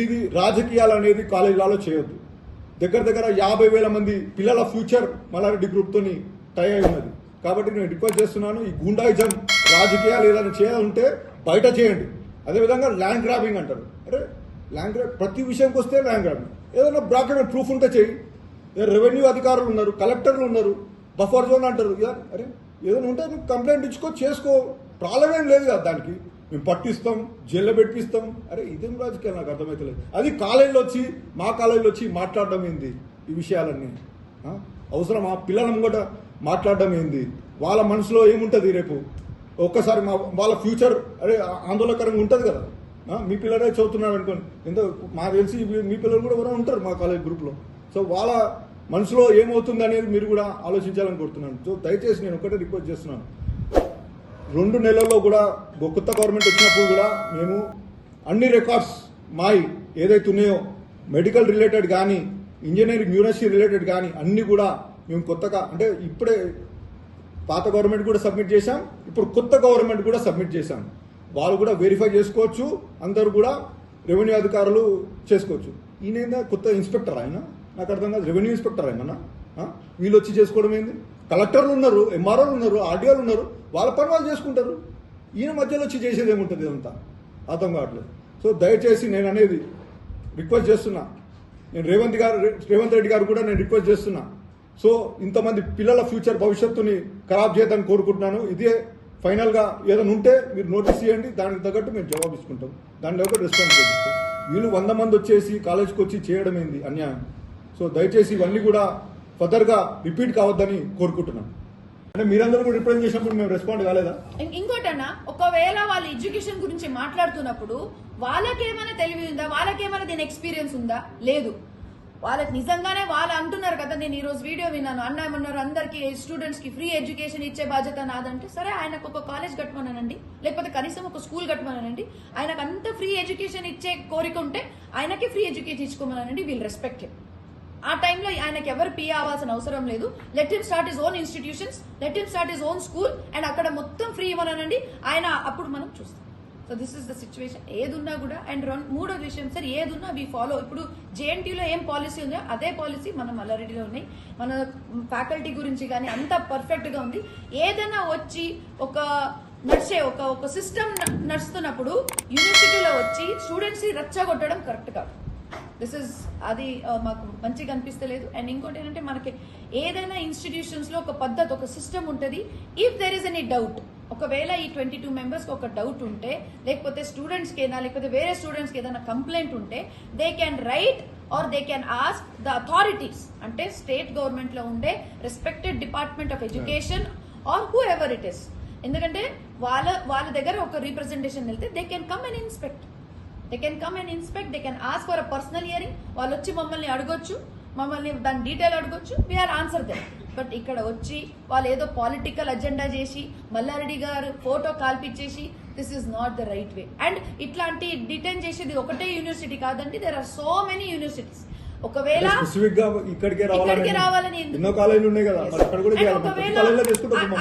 ఇది రాజకీయాలు అనేది కాలేజీలలో చేయొద్దు. దగ్గర దగ్గర యాభై వేల మంది పిల్లల ఫ్యూచర్ మల్లారెడ్డి గ్రూప్తోని టై అయి ఉన్నది. కాబట్టి నేను రిక్వెస్ట్ చేస్తున్నాను ఈ గుండాయిజం రాజకీయాలు ఏదైనా చేయాలంటే బయట చేయండి. అదేవిధంగా ల్యాండ్ గ్రాబింగ్ అంటారు. అరే ల్యాండ్ గ్రాబ్ ప్రతి విషయంకి వస్తే ల్యాండ్ గ్రాబింగ్. ఏదైనా డాక్యుమెంట్ ప్రూఫ్ ఉంటే చేయి రెవెన్యూ అధికారులు ఉన్నారు కలెక్టర్లు ఉన్నారు బఫర్ జోన్ అంటారు. అరే ఏదైనా ఉంటే నువ్వు కంప్లైంట్ ఇచ్చుకో చేసుకో. ప్రాబ్లం ఏం లేదు కదా దానికి. మేము పట్టిస్తాం జైల్లో పెట్టిస్తాం. అరే ఇదేం రాజకీయాలు నాకు అర్థమవుతలేదు అది కాలేజీలో వచ్చి మా కాలేజీలో వచ్చి మాట్లాడడం ఏంది? ఈ విషయాలన్నీ. ఆ? అవసరమా? పిల్లలను కూడా మాట్లాడడం ఏంది? వాళ్ళ మనసులో ఏముంటుంది రేపు? ఒక్కసారి మా వాళ్ళ ఫ్యూచర్ అరే ఆందోళనకరంగా ఉంటుంది కదా? మీ పిల్లలే చదువుతున్నారు అనుకోండి. ఎందుకు మాకు తెలిసి మీ- పిల్లలు కూడా ఎవరో ఉంటారు మా కాలేజ్ గ్రూప్లో. సో వాళ్ళ మనసులో ఏమవుతుంది అనేది మీరు కూడా ఆలోచించాలని కోరుతున్నాను. సో దయచేసి నేను ఒకటే రిక్వెస్ట్ చేస్తున్నాను. రెండు నెలల్లో కూడా కొత్త గవర్నమెంట్ వచ్చినప్పుడు కూడా మేము అన్ని రికార్డ్స్ మాయి ఏదైతే ఉన్నాయో మెడికల్ రిలేటెడ్ కానీ ఇంజనీరింగ్ యూనివర్సిటీ రిలేటెడ్ కానీ అన్నీ కూడా మేము కొత్తగా అంటే ఇప్పుడే పాత గవర్నమెంట్ కూడా సబ్మిట్ చేశాం ఇప్పుడు కొత్త గవర్నమెంట్ కూడా సబ్మిట్ చేశాం. వాళ్ళు కూడా వెరిఫై చేసుకోవచ్చు అందరూ కూడా రెవెన్యూ అధికారులు చేసుకోవచ్చు. ఈయన కొత్త ఇన్స్పెక్టర్ ఆయన నాకు అర్థం కాదు రెవెన్యూ ఇన్స్పెక్టర్ ఆయన వీళ్ళు వచ్చి చేసుకోవడం ఏంది? కలెక్టర్లు ఉన్నారు ఎంఆర్ఓలు ఉన్నారు ఆర్డీఓలు ఉన్నారు వాళ్ళ పని వాళ్ళు చేసుకుంటారు. ఈయన మధ్యలో వచ్చి చేసేది ఏముంటుంది ఇదంతా? అర్థం కావట్లేదు. సో దయచేసి నేను అనేది రిక్వెస్ట్ చేస్తున్నా. నేను రేవంత్ గారు రేవంత్ రెడ్డి గారు కూడా నేను రిక్వెస్ట్ చేస్తున్నా. సో ఇంతమంది పిల్లల ఫ్యూచర్ భవిష్యత్తుని ఖరాబ్ చేయదని కోరుకుంటున్నాను. ఇదే ఫైనల్గా ఏదైనా ఉంటే మీరు నోటీస్ చేయండి దానికి తగ్గట్టు మేము జవాబు ఇచ్చుకుంటాం. దాని తగ్గట్టు రెస్పాన్స్ వీళ్ళు వంద మంది వచ్చేసి కాలేజ్కి వచ్చి చేయడం ఏంది? అన్యాయం. సో దయచేసి ఇవన్నీ కూడా ఫర్దర్గా రిపీట్ కావద్దని కోరుకుంటున్నాను. అంటే మీరందరూ కూడా రిప్రజెంట్ చేసినప్పుడు మేము రెస్పాండ్ కాలేదా? ఇం- ఇంకోటన్నా ఒకవేళ వాళ్ళు ఎడ్యుకేషన్ గురించి మాట్లాడుతున్నప్పుడు వాళ్ళకేమైనా తెలివి ఉందా? వాళ్ళకేమైనా దీని ఎక్స్పీరియన్స్ ఉందా? లేదు. వాళ్ళకి నిజంగానే వాళ్ళు అంటున్నారు కదా నేను ఈరోజు రోజు వీడియో విన్నాను. అన్న ఏమన్నారు? అందరికి స్టూడెంట్స్కి ఫ్రీ ఎడ్యుకేషన్ ఇచ్చే బాధ్యత నాదంటే సరే ఆయనకు ఒక కాలేజ్ కట్టమనండి లేకపోతే కనీసం ఒక స్కూల్ కట్టమనండి ఆయనకు అంత ఫ్రీ ఎడ్యుకేషన్ ఇచ్చే కోరిక ఉంటే ఆయనకి ఫ్రీ ఎడ్యుకేషన్ ఇచ్చుకోమనండి వీళ్ళు రెస్పెక్ట్ ఆ టైంలో ఆయనకి ఎవరు పీ అవ్వాల్సిన అవసరం లేదు. Let him start his own institutions let him start his own school and అక్కడ మొత్తం ఫ్రీ ఇవ్వనండి ఆయన అప్పుడు మనం చూస్తాం. So this is the situation ఏదున్నా కూడా అండ్ రెండు మూడో విషయం సార్ ఏదున్నా వి ఫాలో ఇప్పుడు జేఎన్టీలో ఏం పాలసీ ఉందో అదే పాలసీ మన మల్లారెడ్డిలో ఉన్నాయి. మన ఫ్యాకల్టీ గురించి కానీ అంత పర్ఫెక్ట్గా ఉంది. ఏదైనా వచ్చి ఒక నడిచే ఒక ఒక సిస్టమ్ నడుస్తున్నప్పుడు యూనివర్సిటీలో వచ్చి స్టూడెంట్స్ని రచ్చగొట్టడం కరెక్ట్ కాదు. దిస్ ఇస్ అది మాకు మంచిగా అనిపిస్తలేదు. అండ్ ఇంకోటి ఏంటంటే మనకి ఏదైనా ఇన్స్టిట్యూషన్స్లో ఒక పద్ధతి ఒక సిస్టమ్ ఉంటుంది. If there is any doubt ఒకవేళ ఈ ట్వంటీ టూ మెంబర్స్ ఒక డౌట్ ఉంటే లేకపోతే స్టూడెంట్స్కి అయినా లేకపోతే వేరే స్టూడెంట్స్కి ఏదైనా కంప్లైంట్ ఉంటే they can write or they can ask the authorities అంటే స్టేట్ గవర్నమెంట్లో ఉండే respected department of education or whoever it is ఎందుకంటే వాళ్ళ వాళ్ళ దగ్గర ఒక రీప్రజెంటేషన్ వెళ్తే they can come and inspect they can come and inspect they can ask for a personal hearing వాళ్ళు వచ్చి మమ్మల్ని అడగొచ్చు మమ్మల్ని దాని డీటెయిల్ అడగొచ్చు. వీఆర్ ఆన్సర్ దే బట్ ఇక్కడ వచ్చి వాళ్ళు ఏదో పాలిటికల్ అజెండా చేసి మల్లారెడ్డి గారు photo కాల్పిచ్చేసి this is not the right way and ఇట్లాంటి డిటైన్ చేసేది ఒకటే యూనివర్సిటీ కాదండి there are so many universities ఒకవేళ ఇక్కడికే రావాలని ఒకవేళ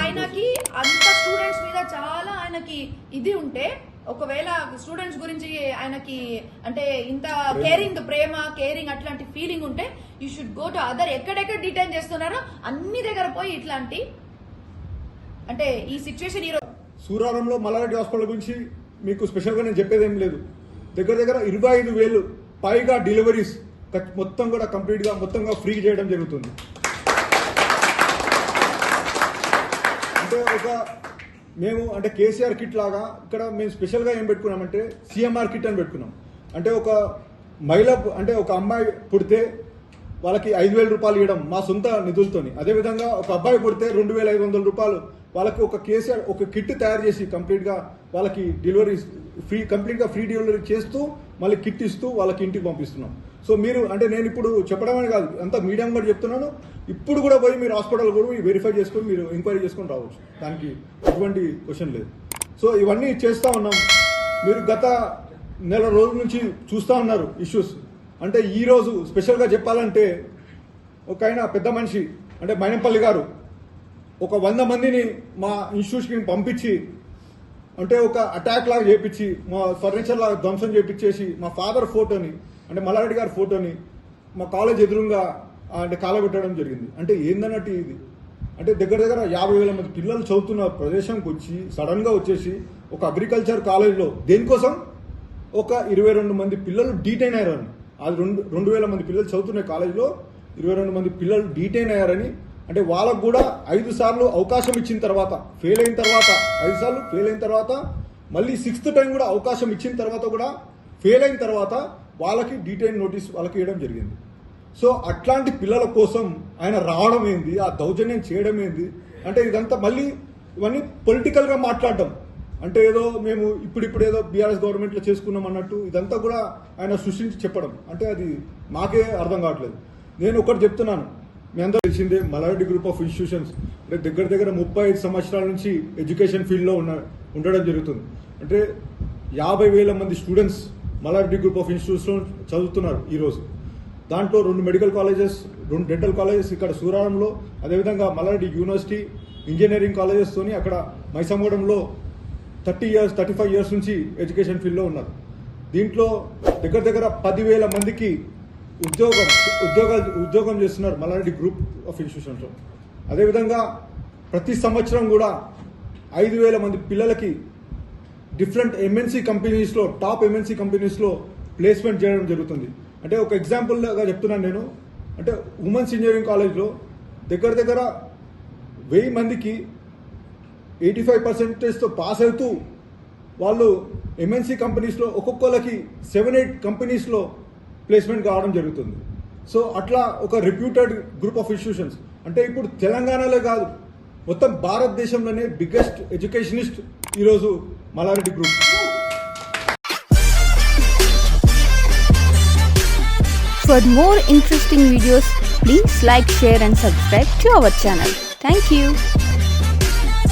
ఆయనకి అంత స్టూడెంట్స్ మీద చాలా ఆయనకి ఇది ఉంటే ఒకవేళ స్టూడెంట్స్ గురించి ఆయనకి అంటే ఇంత కేరింగ్ ప్రేమ కేరింగ్ అట్లాంటి ఫీలింగ్ ఉంటే you should go to other ఎక్కడెక్కడ డిటైన్ చేస్తున్నారో అన్ని దగ్గర పోయి ఇట్లాంటి అంటే ఈ సిచ్యువేషన్ ఈరోజు సూరారంలో మల్లారెడ్డి హాస్పిటల్ గురించి మీకు స్పెషల్గా నేను చెప్పేది ఏం లేదు. దగ్గర దగ్గర ఇరవై ఐదు వేలు పైగా డెలివరీస్ మొత్తం కూడా కంప్లీట్గా మొత్తంగా ఫ్రీ చేయడం జరుగుతుంది. అంటే ఒక మేము అంటే కేసీఆర్ కిట్ లాగా ఇక్కడ మేము స్పెషల్గా ఏం పెట్టుకున్నామంటే సిఎంఆర్ కిట్ అని పెట్టుకున్నాం. అంటే ఒక మహిళ అంటే ఒక అమ్మాయి పుడితే వాళ్ళకి ఐదు వేల రూపాయలు ఇవ్వడం మా సొంత నిధులతోని. అదేవిధంగా ఒక అబ్బాయి పుడితే రెండు వేల ఐదు వందల రూపాయలు వాళ్ళకి ఒక కేసీఆర్ ఒక కిట్ తయారు చేసి కంప్లీట్గా వాళ్ళకి డెలివరీ ఫ్రీ కంప్లీట్గా ఫ్రీ డెలివరీ చేస్తూ మళ్ళీ కిట్ ఇస్తూ వాళ్ళకి ఇంటికి పంపిస్తున్నాం. సో మీరు అంటే నేను ఇప్పుడు చెప్పడమే కాదు అంతా మీడియం కూడా చెప్తున్నాను. ఇప్పుడు కూడా పోయి మీరు హాస్పిటల్ కూడా వెరిఫై చేసుకొని మీరు ఎంక్వైరీ చేసుకొని రావచ్చు. దానికి ఎటువంటి క్వశ్చన్ లేదు. సో ఇవన్నీ చేస్తూ ఉన్నాం. మీరు గత నెల రోజుల నుంచి చూస్తూ ఉన్నారు ఇష్యూస్ అంటే ఈరోజు స్పెషల్గా చెప్పాలంటే ఒక ఆయన పెద్ద మనిషి అంటే మైనంపల్లి గారు ఒక వంద మందిని మా ఇన్స్టిట్యూట్కి పంపించి అంటే ఒక అటాక్ లాగా చేపించి మా ఫర్నిచర్ లాగా ధ్వంసం చేపించేసి మా ఫాదర్ ఫోటోని అంటే మల్లారెడ్డి గారి ఫోటోని మా కాలేజ్ ఎదురుగా అంటే కాలబెట్టడం జరిగింది. అంటే ఏందన్నట్టు ఇది? అంటే దగ్గర దగ్గర యాభై వేల మంది పిల్లలు చదువుతున్న ప్రదేశంకి వచ్చి సడన్గా వచ్చేసి ఒక అగ్రికల్చర్ కాలేజ్లో దేనికోసం? ఒక ఇరవై రెండు మంది పిల్లలు డీటైన్ అయ్యారని. అది రెండు రెండు వేల మంది పిల్లలు చదువుతున్న కాలేజ్లో ఇరవై రెండు మంది పిల్లలు డీటైన్ అయ్యారని అంటే వాళ్ళకు కూడా ఐదు సార్లు అవకాశం ఇచ్చిన తర్వాత ఫెయిల్ అయిన తర్వాత ఐదు సార్లు ఫెయిల్ అయిన తర్వాత మళ్ళీ సిక్స్త్ టైం కూడా అవకాశం ఇచ్చిన తర్వాత కూడా ఫెయిల్ అయిన తర్వాత వాళ్ళకి డీటెయిల్ నోటీస్ వాళ్ళకి ఇవ్వడం జరిగింది. సో అట్లాంటి పిల్లల కోసం ఆయన రావడం ఏంది ఆ దౌర్జన్యం చేయడం ఏంది అంటే ఇదంతా మళ్ళీ ఇవన్నీ పొలిటికల్గా మాట్లాడడం. అంటే ఏదో మేము ఇప్పుడిప్పుడు ఏదో బీఆర్ఎస్ గవర్నమెంట్లో చేసుకున్నాం అన్నట్టు ఇదంతా కూడా ఆయన సృష్టించి చెప్పడం. అంటే అది మాకే అర్థం కావట్లేదు. నేను ఒకటి చెప్తున్నాను. మీ అందరూ తెలిసిందే మలారెడ్డి గ్రూప్ ఆఫ్ ఇన్స్టిట్యూషన్స్ అంటే దగ్గర దగ్గర ముప్పై ఐదు సంవత్సరాల నుంచి ఎడ్యుకేషన్ ఫీల్డ్లో ఉన్న ఉండడం జరుగుతుంది. అంటే యాభై వేల మంది students Mallareddy group of institutes చదువుతున్నారు ఈరోజు దాంట్లో రెండు మెడికల్ కాలేజెస్ రెండు డెంటల్ కాలేజెస్ ఇక్కడ సూరారంలో అదేవిధంగా మలారెడ్డి యూనివర్సిటీ ఇంజనీరింగ్ కాలేజెస్ తోని అక్కడ మైసమూడంలో thirty years thirty five years నుంచి ఎడ్యుకేషన్ ఫీల్డ్లో ఉన్నారు. దీంట్లో దగ్గర దగ్గర పదివేల మందికి ఉద్యోగం ఉద్యోగాలు ఉద్యోగం చేస్తున్నారు మల్లారెడ్డి గ్రూప్ ఆఫ్ ఇన్స్టిట్యూషన్స్లో. అదేవిధంగా ప్రతి సంవత్సరం కూడా ఐదు వేల మంది పిల్లలకి డిఫరెంట్ ఎంఎన్సీ కంపెనీస్లో టాప్ ఎంఎన్సీ కంపెనీస్లో ప్లేస్మెంట్ చేయడం జరుగుతుంది. అంటే ఒక ఎగ్జాంపుల్గా చెప్తున్నాను నేను. అంటే ఉమెన్స్ ఇంజనీరింగ్ కాలేజ్లో దగ్గర దగ్గర వెయ్యి మందికి ఎయిటీ ఫైవ్ పర్సెంటేజ్తో పాస్ అవుతూ వాళ్ళు ఎంఎన్సీ కంపెనీస్లో ఒక్కొక్కరికి సెవెన్ ఎయిట్ కంపెనీస్లో ప్లేస్మెంట్ కావడం జరుగుతుంది. సో అట్లా ఒక రిప్యూటెడ్ గ్రూప్ ఆఫ్ ఇన్స్టిట్యూషన్స్ అంటే ఇప్పుడు తెలంగాణలో కాదు మొత్తం భారతదేశంలోనే బిగ్గెస్ట్ ఎడ్యుకేషనిస్ట్ ఈరోజు Mallareddy group for more interesting videos please like share and subscribe to our channel thank you